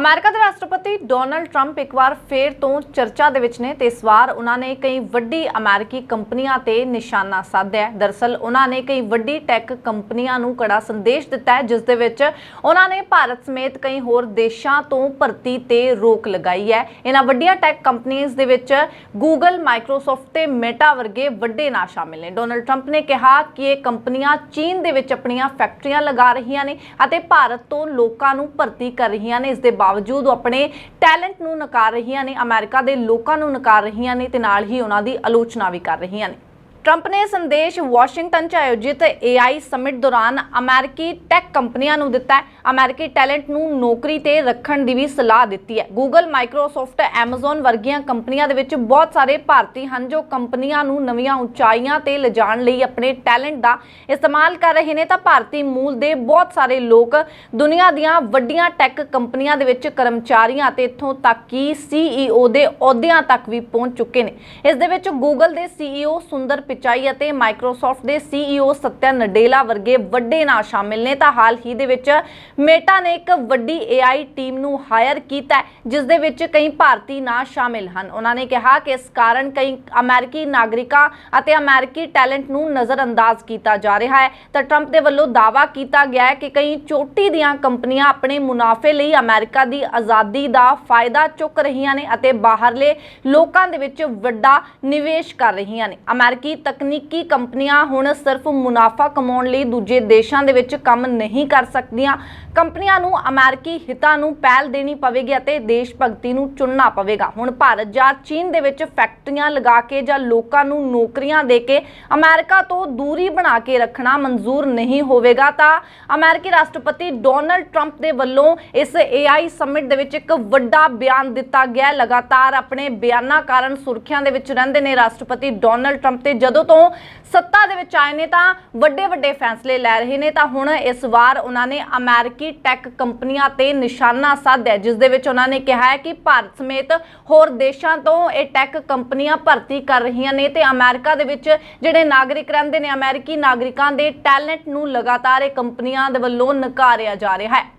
America ਦੇ ਰਾਸ਼ਟਰਪਤੀ Donald Trump ਇੱਕ ਵਾਰ ਫੇਰ ਤੋਂ ਚਰਚਾ ਦੇ ਵਿੱਚ ਨੇ ਤੇ ਇਸ ਵਾਰ ਉਹਨਾਂ ਨੇ ਕਈ ਵੱਡੀ ਅਮਰੀਕੀ ਕੰਪਨੀਆਂ ਤੇ ਨਿਸ਼ਾਨਾ ਸਾਧਿਆ ਹੈ। ਦਰਸਲ, ਉਹਨਾਂ ਨੇ ਕਈ ਵੱਡੀ ਟੈਕ ਕੰਪਨੀਆਂ ਨੂੰ ਕੜਾ ਸੰਦੇਸ਼ ਦਿੱਤਾ ਹੈ, ਜਿਸ ਦੇ ਵਿੱਚ ਉਹਨਾਂ ਨੇ ਭਾਰਤ ਸਮੇਤ ਕਈ ਹੋਰ ਦੇਸ਼ਾਂ ਤੋਂ ਭਰਤੀ ਤੇ ਰੋਕ ਲਗਾਈ ਹੈ। ਇਹਨਾਂ ਵੱਡੀਆਂ ਟੈਕ ਕੰਪਨੀਆਂ ਦੇ ਵਿੱਚ ਗੂਗਲ ਮਾਈਕਰੋਸਾਫਟ ਤੇ ਮੈਟਾ ਵਰਗੇ ਵੱਡੇ ਨਾਂ ਸ਼ਾਮਿਲ ਨੇ। ਡੋਨਲਡ ਟਰੰਪ ਨੇ ਕਿਹਾ ਕਿ ਇਹ ਕੰਪਨੀਆਂ ਚੀਨ ਦੇ ਵਿੱਚ ਆਪਣੀਆਂ ਫੈਕਟਰੀਆਂ ਲਗਾ ਰਹੀਆਂ ਨੇ ਅਤੇ ਭਾਰਤ ਤੋਂ ਲੋਕਾਂ ਨੂੰ ਭਰਤੀ ਕਰ ਰਹੀਆਂ ਨੇ। ਇਸ ਦੇ ਬਾਵਜੂਦ ਉਹ ਆਪਣੇ ਟੈਲੈਂਟ ਨੂੰ ਨਕਾਰ ਰਹੀਆਂ ਨੇ, ਅਮਰੀਕਾ ਦੇ ਲੋਕਾਂ ਨੂੰ ਨਕਾਰ ਰਹੀਆਂ ਨੇ ਤੇ ਨਾਲ ਹੀ ਉਹਨਾਂ ਦੀ ਆਲੋਚਨਾ ਵੀ ਕਰ ਰਹੀਆਂ ਨੇ। ਟਰੰਪ ਨੇ ਸੰਦੇਸ਼ ਵਾਸ਼ਿੰਗਟਨ 'ਚ ਆਯੋਜਿਤ AI ਸਮਿਟ ਦੌਰਾਨ ਅਮਰੀਕੀ ਟੈਕ ਕੰਪਨੀਆਂ ਨੂੰ ਦਿੱਤਾ ਹੈ। ਅਮਰੀਕੀ ਟੈਲੈਂਟ ਨੂੰ ਨੌਕਰੀ ਤੇ ਰੱਖਣ ਦੀ ਵੀ ਸਲਾਹ ਦਿੱਤੀ ਹੈ। Google, Microsoft, Amazon ਵਰਗੀਆਂ ਕੰਪਨੀਆਂ ਦੇ ਵਿੱਚ ਬਹੁਤ ਸਾਰੇ ਭਾਰਤੀ ਹਨ ਜੋ ਕੰਪਨੀਆਂ ਨੂੰ ਨਵੀਆਂ ਉਚਾਈਆਂ ਤੇ ਲਿਜਾਣ ਲਈ ਆਪਣੇ ਟੈਲੈਂਟ ਦਾ ਇਸਤੇਮਾਲ ਕਰ ਰਹੇ ਨੇ। ਤਾਂ ਭਾਰਤੀ ਮੂਲ ਦੇ ਬਹੁਤ ਸਾਰੇ ਲੋਕ ਦੁਨੀਆ ਦੀਆਂ ਵੱਡੀਆਂ ਟੈਕ ਕੰਪਨੀਆਂ ਦੇ ਵਿੱਚ ਕਰਮਚਾਰੀਆਂ ਤੇ ਇੱਥੋਂ ਤੱਕ ਕਿ CEO ਦੇ ਅਹੁਦਿਆਂ ਤੱਕ ਵੀ ਪਹੁੰਚ ਚੁੱਕੇ ਨੇ। ਇਸ ਦੇ ਵਿੱਚ Google ਦੇ CEO ਸੁੰਦਰ ਪਿਚਾਈ ਅਤੇ Microsoft ਦੇ CEO ਸਤਿਆ ਨਡੇਲਾ ਵਰਗੇ ਵੱਡੇ ਨਾਂ ਸ਼ਾਮਿਲ ਨੇ, ਤਾਂ ਹਾਲ ਹੀ ਦੇ ਵਿੱਚ ਮੇਟਾ ਨੇ ਇੱਕ ਵੱਡੀ AI ਟੀਮ ਨੂੰ ਹਾਇਰ ਕੀਤਾ ਜਿਸ ਦੇ ਵਿੱਚ ਕਈ ਭਾਰਤੀ ਨਾਂ ਸ਼ਾਮਿਲ ਹਨ। ਉਹਨਾਂ ਨੇ ਕਿਹਾ ਕਿ ਇਸ ਕਾਰਨ ਕਈ ਅਮਰੀਕੀ ਨਾਗਰਿਕਾਂ ਅਤੇ ਅਮਰੀਕੀ ਟੈਲੈਂਟ ਨੂੰ ਨਜ਼ਰਅੰਦਾਜ਼ ਕੀਤਾ ਜਾ ਰਿਹਾ ਹੈ। ਤਾਂ ਟਰੰਪ ਦੇ ਵੱਲੋਂ ਦਾਅਵਾ ਕੀਤਾ ਗਿਆ ਹੈ ਕਿ ਕਈ ਚੋਟੀ ਦੀਆਂ ਕੰਪਨੀਆਂ ਆਪਣੇ ਮੁਨਾਫੇ ਲਈ ਅਮਰੀਕਾ ਦੀ ਆਜ਼ਾਦੀ ਦਾ ਫਾਇਦਾ ਚੁੱਕ ਰਹੀਆਂ ਨੇ ਅਤੇ ਬਾਹਰਲੇ ਲੋਕਾਂ ਦੇ ਵਿੱਚ ਵੱਡਾ ਨਿਵੇਸ਼ ਕਰ ਰਹੀਆਂ ਨੇ। ਅਮਰੀਕੀ ਤਕਨੀਕੀ ਕੰਪਨੀਆਂ ਹੁਣ ਸਿਰਫ ਮੁਨਾਫਾ ਕਮਾਉਣ ਲਈ ਦੂਜੇ ਦੇਸ਼ਾਂ ਦੇ ਵਿੱਚ ਕੰਮ ਨਹੀਂ ਕਰ ਸਕਦੀਆਂ। ਕੰਪਨੀਆਂ ਨੂੰ ਅਮਰੀਕੀ ਹਿੱਤਾਂ ਨੂੰ ਪਹਿਲ ਦੇਣੀ ਪਵੇਗੀ ਅਤੇ ਦੇਸ਼ ਭਗਤੀ ਨੂੰ ਚੁਣਨਾ ਪਵੇਗਾ। ਹੁਣ ਭਾਰਤ ਜਾਂ ਚੀਨ ਦੇ ਵਿੱਚ ਫੈਕਟਰੀਆਂ ਲਗਾ ਕੇ ਜਾਂ ਲੋਕਾਂ ਨੂੰ ਨੌਕਰੀਆਂ ਦੇ ਕੇ ਅਮਰੀਕਾ ਤੋਂ ਦੂਰੀ ਬਣਾ ਕੇ ਰੱਖਣਾ ਮਨਜ਼ੂਰ ਨਹੀਂ ਹੋਵੇਗਾ, ਤਾਂ ਅਮਰੀਕੀ ਰਾਸ਼ਟਰਪਤੀ ਡੋਨਲਡ ਟਰੰਪ ਦੇ ਵੱਲੋਂ ਇਸ AI ਸਮਿਟ ਦੇ ਵਿੱਚ ਇੱਕ ਵੱਡਾ ਬਿਆਨ ਦਿੱਤਾ ਗਿਆ। ਲਗਾਤਾਰ ਆਪਣੇ ਬਿਆਨਾਂ ਕਾਰਨ ਸੁਰਖੀਆਂ ਦੇ ਵਿੱਚ ਰਹਿੰਦੇ ਨੇ ਰਾਸ਼ਟਰਪਤੀ ਡੋਨਲਡ ਟਰੰਪ ਤੇ ਜਦੋਂ ਤੋਂ ਸੱਤਾ ਦੇ ਵਿੱਚ ਆਏ ਨੇ ਤਾਂ ਵੱਡੇ ਵੱਡੇ ਫੈਸਲੇ ਲੈ ਰਹੇ ਨੇ, ਤਾਂ ਹੁਣ ਇਸ ਵਾਰ ਉਹਨਾਂ ਨੇ ਅਮਰੀਕੀ ਟੈਕ ਕੰਪਨੀਆਂ ਤੇ ਨਿਸ਼ਾਨਾ ਸਾਧਿਆ, ਜਿਸ ਦੇ ਵਿੱਚ ਉਹਨਾਂ ਨੇ ਕਿਹਾ ਹੈ ਕਿ ਭਾਰਤ ਸਮੇਤ ਹੋਰ ਦੇਸ਼ਾਂ ਤੋਂ ਇਹ ਟੈਕ ਕੰਪਨੀਆਂ ਭਰਤੀ ਕਰ ਰਹੀਆਂ ਨੇ ਤੇ ਅਮਰੀਕਾ ਦੇ ਵਿੱਚ ਜਿਹੜੇ ਨਾਗਰਿਕ ਰਹਿੰਦੇ ਨੇ, ਅਮਰੀਕੀ ਨਾਗਰਿਕਾਂ ਦੇ ਟੈਲੈਂਟ ਨੂੰ ਲਗਾਤਾਰ ਇਹ ਕੰਪਨੀਆਂ ਦੇ ਵੱਲੋਂ ਨਕਾਰਿਆ ਜਾ ਰਿਹਾ ਹੈ।